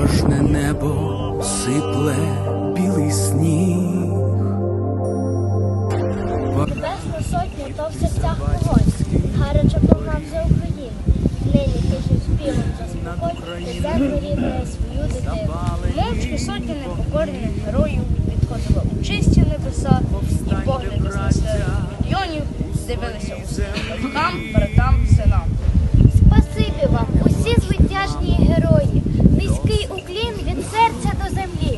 Тривожне небо сипле білий сніг. Небесна сотня, то в серцях вогонь, гаряче програв за Україну. Нині тихим співом заспокой, і землю рідне свою дитину. Мовчки сотні непокорних героїв підходили у чисті небеса і погляди знесли мільйонів, дивилися у батькам, братам, синам. Серця до землі.